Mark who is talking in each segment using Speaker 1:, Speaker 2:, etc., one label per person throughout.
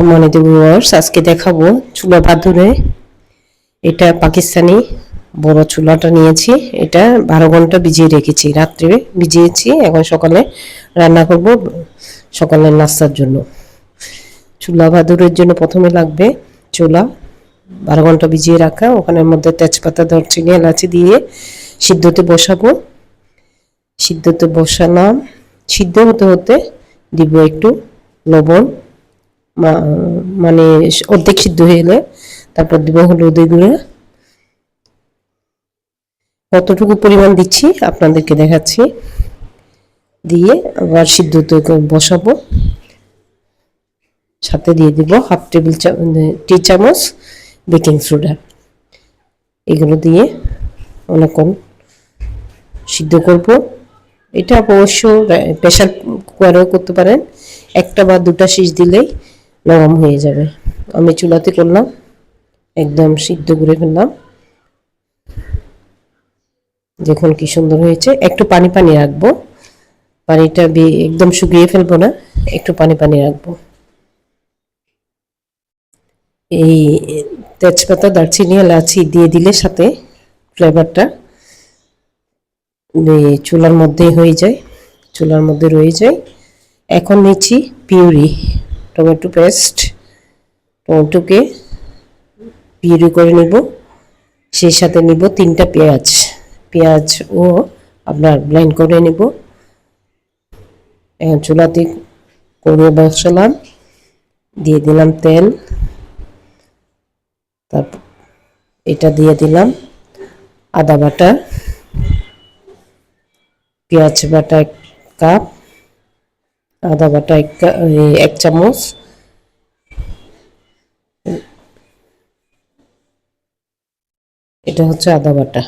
Speaker 1: সম্মানিত ভিউয়ার্স আজকে দেখাবো চুলা পাথুরে এটা পাকিস্তানি বড় চুলাটা নিয়েছি। এটা বারো ঘণ্টা ভিজিয়ে রেখেছি। রাত্রে ভিজিয়েছি, এখন সকালে রান্না করব সকালের নাস্তার জন্য। চুলা বাদুরের জন্য প্রথমে লাগবে চুলা। বারো ঘণ্টা ভিজিয়ে রাখা, ওখানের মধ্যে তেজপাতা, দারচিনি, এলাচি দিয়ে সিদ্ধতে বসাবো। সিদ্ধতে বসালাম। সিদ্ধ হতে হতে দিব একটু লবণ। মানে অর্ধেক সিদ্ধ হয়ে এলে তারপর দিব হলুদের গুঁড়া। কতটুকু পরিমাণ দিচ্ছি আপনাদেরকে দেখাচ্ছি। দিয়ে আবার সিদ্ধতে ক- বসাবো। সাথে দিয়ে দিব হাফ টেবিল টি চামচ বেকিং সোডা। এগুলো দিয়ে অনেকক্ষণ সিদ্ধ করব। এটা অবশ্য প্রেশার কুকারেও করতে পারেন। একটা বা দুটা শীষ দিলেই নরম হয়ে যাবে। আমি চুলাতে করলাম, একদম সিদ্ধ করে ফেললাম। দেখুন কি সুন্দর হয়েছে। একটু পানি পানি রাখব। পানিটা একদম শুকিয়ে ফেলব না, একটু পানি পানি রাখব। এই তেজপাতা, দারচিনি এলাচি দিয়ে দিলে সাথে ফ্লেভারটা চুলার মধ্যে হয়ে যায়, চুলার মধ্যে রয়ে যায়। এখন নিচ্ছি পিউরি। টমেটো পেস্ট, টমেটোকে পিউরি করে নিব। সেই সাথে নিব তিনটা পেঁয়াজ। পেঁয়াজ ও আপনার ব্লেন্ড করে নিব। চুলাতে করে বসালাম। দিয়ে দিলাম তেল। তারপর এটা দিয়ে দিলাম আদা বাটা, পেঁয়াজ বাটা এক কাপ। আদা বাটা এক এক চামচ। এটা হচ্ছে আদা বাটা।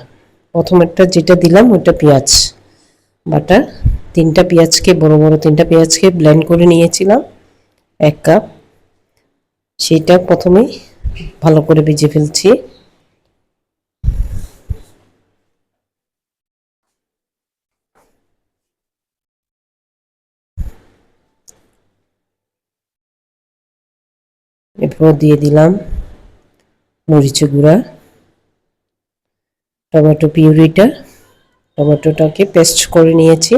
Speaker 1: প্রথমেরটা যেটা দিলাম, ওইটা পেঁয়াজ বাটা। তিনটা পেঁয়াজকে, বড় বড় তিনটা পেঁয়াজকে ব্লেন্ড করে নিয়েছিলাম, এক কাপ। সেটা প্রথমে ভালো করে ভেজে ফেলছি। এরপর দিয়ে দিলাম মরিচের গুঁড়া, টমেটো পিউরিটা, টমেটোটাকে পেস্ট করে নিয়েছি।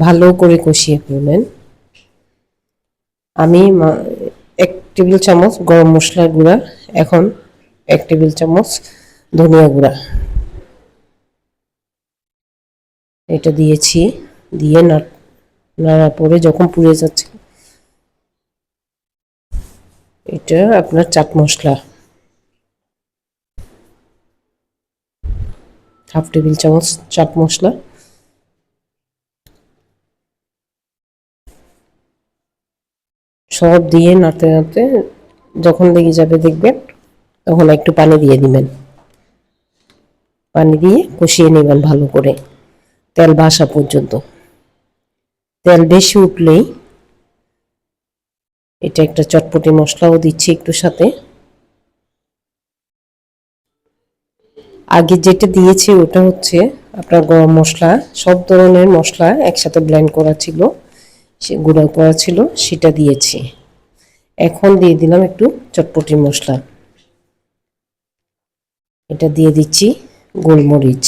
Speaker 1: ভালো করে কষিয়ে ফেলবেন। আমি এক টেবিল চামচ গরম মশলার গুঁড়া, এখন এক টেবিল চামচ ধনিয়া গুঁড়া। এটা দিয়েছি, দিয়ে না- নাড়া পরে যখন পুড়ে যাচ্ছে। এটা আপনার চাট মশলা। হাফ টেবিল চামচ চাট মশলা। সব দিয়ে নাড়তে নাড়তে যখন লেগে যাবে দেখবেন, তখন একটু পানি দিয়ে দিবেন। পানি দিয়ে কষিয়ে নেবেন ভালো করে, তেল বাসা পর্যন্ত। তেল বেশি উঠলেই এটা একটা চটপটি মশলাও দিচ্ছি একটু সাথে। আগে যেটা দিয়েছি ওটা হচ্ছে আপনার গরম মশলা, সব ধরনের মশলা একসাথে ব্লেন্ড করা ছিল, সে গুঁড়ো করা ছিল, সেটা দিয়েছি। এখন দিয়ে দিলাম একটু চটপটি মশলা। এটা দিয়ে দিচ্ছি গোলমরিচ।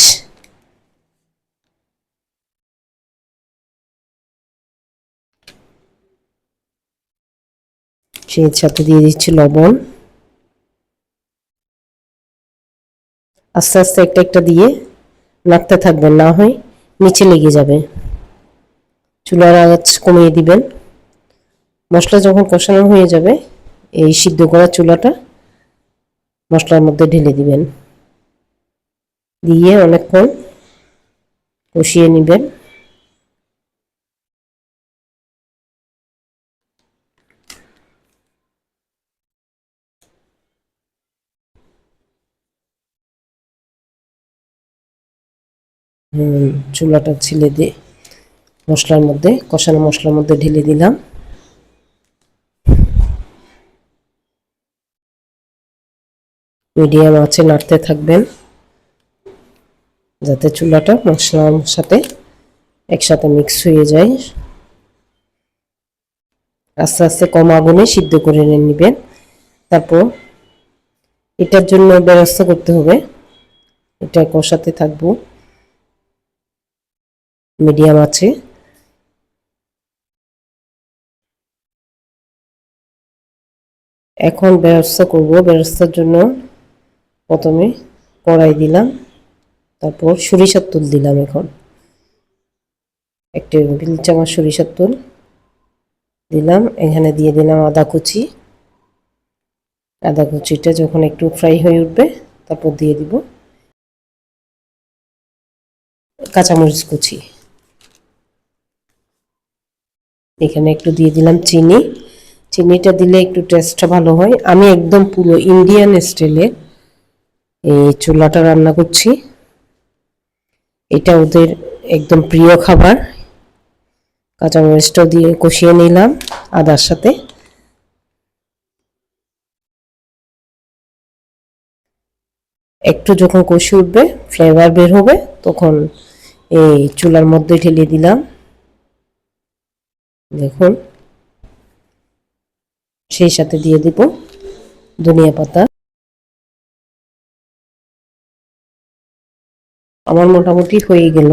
Speaker 1: সেই সাথে দিয়ে দিচ্ছি লবণ। আস্তে আস্তে একটা একটা দিয়ে নাড়তে থাকবেন, না হয় নিচে লেগে যাবে। চুলার আঁচ কমিয়ে দিবেন। মশলা যখন কষানো হয়ে যাবে, এই সিদ্ধ করা চুলাটা মশলার মধ্যে ঢেলে দিবেন। দিয়ে অনেকক্ষণ কষিয়ে নেবেন। চুলাটা ছিলে দিয়ে মশলার মধ্যে, কষানো মশলার মধ্যে ঢেলে দিলাম। মিডিয়াম আছে নাড়তে থাকবেন, যাতে চুলাটা মশলার সাথে একসাথে মিক্স হয়ে যায়। আস্তে আস্তে কম আগুনে সিদ্ধ করে নেবেন। তারপর এটার জন্য ব্যবস্থা করতে হবে। এটা কষাতে থাকব। মিডিয়াম আছে। এখন ব্যবস্থা করব, ব্যবস্থার জন্য প্রথমে কড়াই দিলাম, তারপর সরিষার তুল দিলাম এখন। এক টেবিল চামচ সরিষার তুল দিলাম, এখানে দিয়ে দিলাম আদা কুচি। আদা কুচিটা যখন একটু ফ্রাই হয়ে উঠবে, তারপর দিয়ে দিব কাঁচামরিচ কুচি। এখানে একটু দিয়ে দিলাম চিনি। চিনিটা দিলে একটু টেস্টটা ভালো হয়। আমি একদম পুরো ইন্ডিয়ান স্টাইলে এই চুলাটা রান্না করছি। এটা ওদের একদম প্রিয় খাবার। কাঁচামরিচটাও দিয়ে কষিয়ে নিলাম আদার সাথে। একটু যখন কষি উঠবে ফ্লেভার বের হবে, তখন এই চুলার মধ্যে ঢেলে দিলাম। দেখুন। সেই সাথে দিয়ে দিব ধনিয়া পাতা। আমার মোটামুটি হয়ে গেল।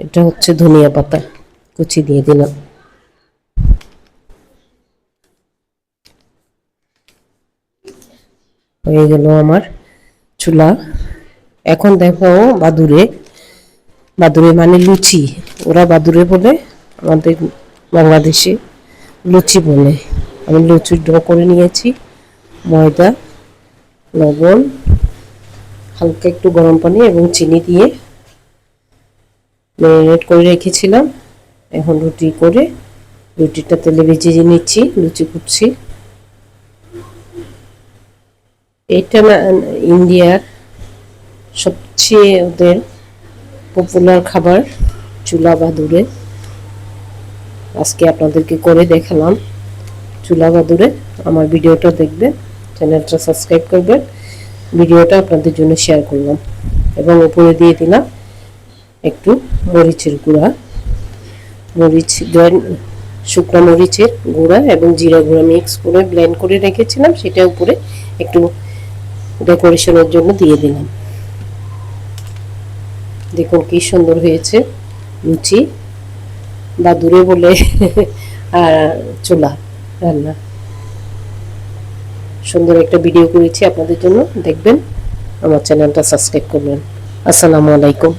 Speaker 1: এটা হচ্ছে ধনিয়া পাতা। কুচি দিয়ে দিলাম। হয়ে গেল আমার চুলা। এখন দেখো বাদুরে বাদুরে মানে লুচি। ওরা বাদুরে বলে, আমাদের বাংলাদেশে লুচি বলে। আমি লুচি ডো করে নিয়েছি, ময়দা, লবণ, হালকা একটু গরম পানি এবং চিনি দিয়ে ম্যারিনেট করে রেখেছিলাম। এখন রুটি করে রুটিটা তেলে ভেজে নিচ্ছি, লুচি কুটছি। এটা ইন্ডিয়ার সবচেয়ে ওদের পপুলার খাবার, চুলা বাদুরে আজকে আপনাদেরকে করে দেখালাম চুলা বাদুরে আমার ভিডিওটা দেখবেন, চ্যানেলটা সাবস্ক্রাইব করবেন। ভিডিওটা আপনাদের জন্য শেয়ার করলাম। এবং উপরে দিয়ে দিলাম একটু মরিচের গুঁড়া। মরিচ শুকনো মরিচের গুঁড়া এবং জিরা গুঁড়া মিক্স করে ব্লেন্ড করে রেখেছিলাম, সেটা উপরে একটু ডেকোরেশনের জন্য দিয়ে দিলাম। দেখুন কি সুন্দর হয়েছে, লুচি। বা দূরে বলে চুলা, রান্না। সুন্দর একটা ভিডিও করেছি আপনাদের জন্য, দেখবেন। আমার চ্যানেলটা সাবস্ক্রাইব করবেন। আসসালামু আলাইকুম।